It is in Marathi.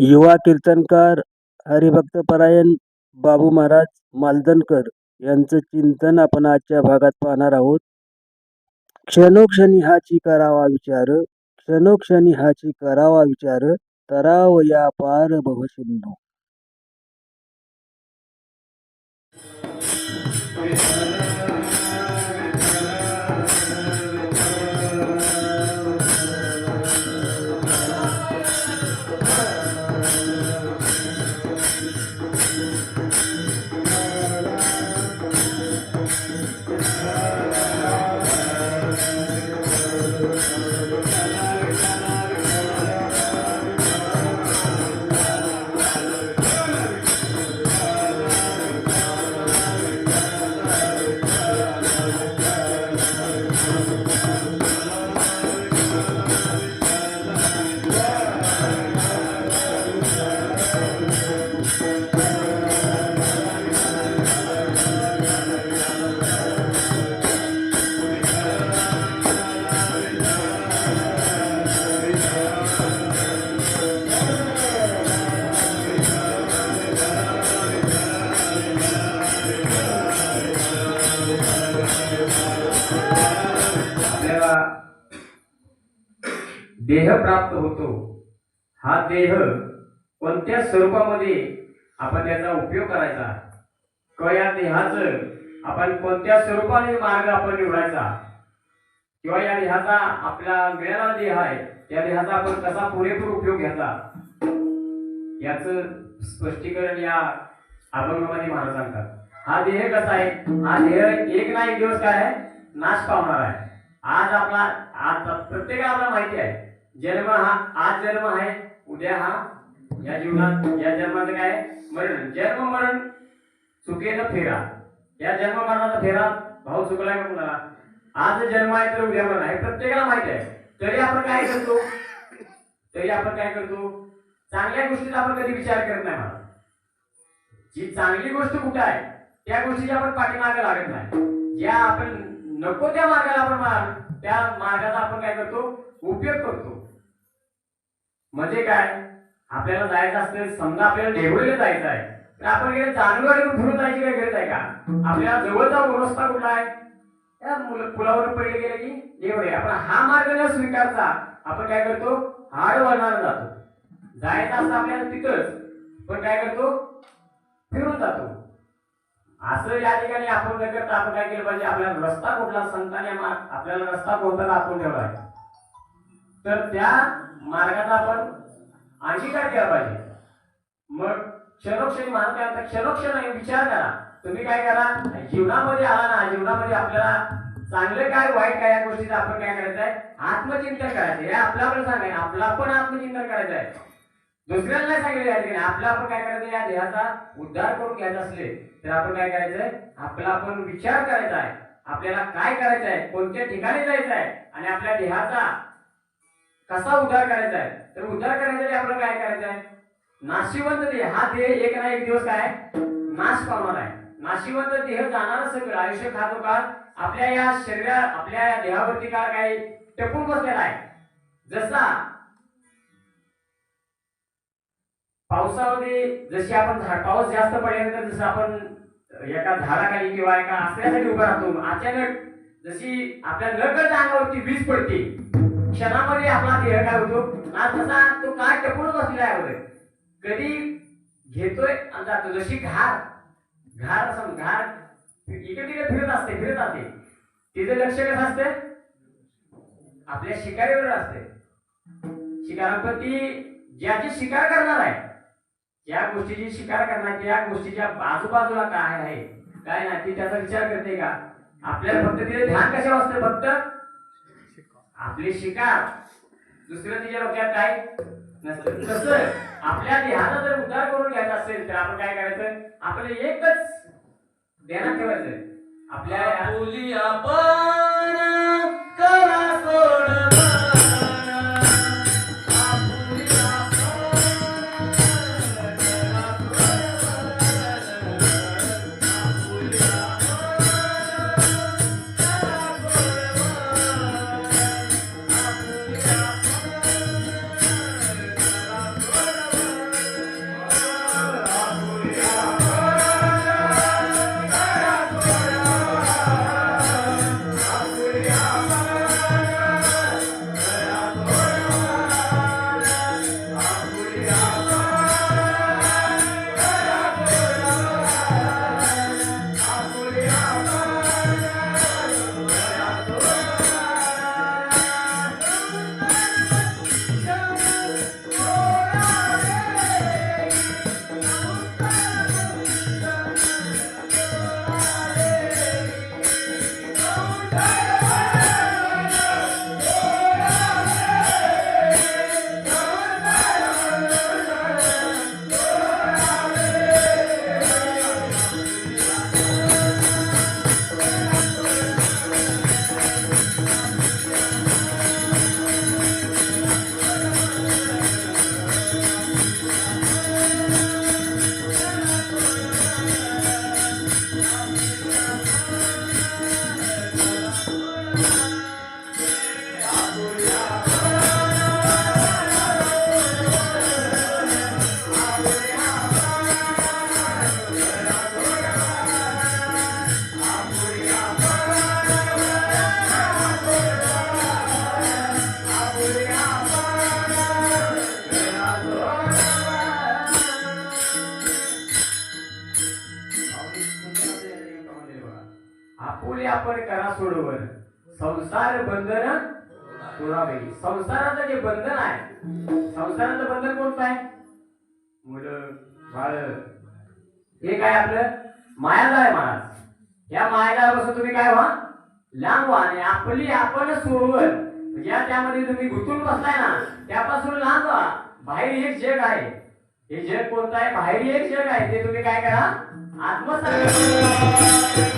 युवा कीर्तनकार हरिभक्तपरायण बाबू महाराज मालदनकर यांचं चिंतन आपण आजच्या भागात पाहणार आहोत. क्षणोक्षणी हाची करावा विचार क्षणोक्षणी हाची करावा विचार तराव या पार भव सिंधू. देह प्राप्त होतो. हा देह कोणत्या स्वरूपामध्ये आपण त्याचा उपयोग करायचा? क या देहाचं आपण कोणत्या स्वरूपाने मार्ग आपण निवडायचा? किंवा या देहाचा आपला मिळाला देह आहे त्या देहाचा आपण कसा पुरेपूर उपयोग घ्यायचा? याच स्पष्टीकरण या अभंगामध्ये महाराज सांगतात. हा देह कसा आहे? हा देह एक ना एक दिवस काय आहे? नाश पावणार आहे. आज आपला आज प्रत्येकाला आपल्याला माहिती आहे. जन्म हा आज जन्म आहे उद्या हा या जीवनात या जन्माचं काय मरण. जन्म मरण चुकेनं फेरा. या जन्म मरणाचा फेरा भाऊ चुकलाय का कुणाला? आज जन्म आहे तर उद्या मरण आहे. प्रत्येकाला माहिती आहे. तरी आपण काय करतो? तरी आपण काय करतो? चांगल्या गोष्टीचा आपण कधी विचार करत नाही मला जी चांगली गोष्ट कुठे आहे त्या गोष्टीची आपण पाठीमागे लागत नाही. ज्या आपण नको त्या मार्गाला आपण त्या मार्गाचा आपण काय करतो? उपयोग करतो. म्हणजे काय? आपल्याला जायचं असतं समजा आपल्याला देवळीला जायचं आहे. तर आपण गेले चांगलं फिरून जायची काय गरज आहे का? आपल्या जवळचा रस्ता कुठला आहे? त्या पुलावर पडले गेले की देवळे आपण हा मार्ग न स्वीकारता आपण काय करतो? हाड वळणाला जातो. जायचं असतं आपल्याला तिथंच पण काय करतो? फिरून जातो. असं या ठिकाणी आपण न करता? आपण काय केलं पाहिजे? आपल्याला रस्ता कुठला? संतांनी आम्हा- आपल्याला रस्ता कोणता दाखवून ठेवला आहे? तर त्या मार्गाचा आपण अंगीकार केला पाहिजे? मग क्षणोक्षणी महाराज काय म्हणतात, क्षणोक्षण विचार करा. तुम्ही काय करा? जीवनामध्ये आला ना जीवनामध्ये आपल्याला चांगलं काय वाईट काय या गोष्टीचं आपण काय करायचं आहे? आत्मचिंतन करायचं हे आपलं सांगाय आपला पण आत्मचिंतन करायचं आहे. दुसऱ्याला नाही सांगितलं या ठिकाणी आपला आपण काय करायचं? या देहाचा उद्धार करून घ्यायचा असले तर आपण काय करायचंय आपला आपण विचार करायचा आहे. आपल्याला काय करायचं आहे? कोणत्या ठिकाणी जायचं आहे? आणि आपल्या देहाचा कसा उद्धार करायचा आहे? तर उद्धार करण्यासाठी आपल्याला काय करायचं आहे? नाशिवंत देह. हा देह एक ना एक दिवस काय? नाश पावणार आहे. नाशिवंत देह जाणार सगळं. आयुष्य खातो काळ आपल्या या शरीरा आपल्या या देहावरती काळ काय टपून बसलेला आहे. जसा पावसामध्ये जशी आपण झाड पाऊस जास्त पडल्यानंतर जसं आपण एका झाडाखाली किंवा एका आसऱ्यासाठी उभा राहतो अचानक जशी आपल्या नकळत अंगावरती वीज पडते क्षणामध्ये आपला देह काय होतो? आज तसा तो काय टपून बसलेला आहे कधी घेतोय आणि जातो. जशी घार घार असं घार इकडे तिकडे फिरत असते फिरत असते. तिचं लक्ष कसं असते? आपल्या शिकारीवर असते. शिकार पण ती ज्याची शिकार करणार आहे ज्या गोष्टीची शिकार करणार या गोष्टीच्या आजूबाजूला काय आहे काय नाही ती त्याचा विचार करते का? आपल्याला फक्त तिथे ध्यान कशावर असते? फक्त आपली शिकार. दुसरं तिच्या डोक्यात काय नसतं. तसं आपल्या देहाचा जर उद्धार करून घ्यायचा असेल तर आपण काय करायचं? आपलं एकच ध्यानात ठेवायचं. आपल्या आपुली आपण आपण करा सोडवर. संसार बंधन सोडावे संसाराचं जे बंधन आहे संसाराचं बंधन कोणतं आहे? मुलं बाळ. हे काय आपलं? मायाला आहे महाराज या मायाजाळापासून तुम्ही काय व्हा? लांब व्हा आणि आपली आपण सोडवर. म्हणजे ज्या त्यामध्ये तुम्ही गुंतून बसलाय ना त्यापासून लांब व्हा. बाहेर एक जग आहे. हे जग कोणतं आहे? बाहेर एक जग आहे. ते तुम्ही काय करा? आत्मसात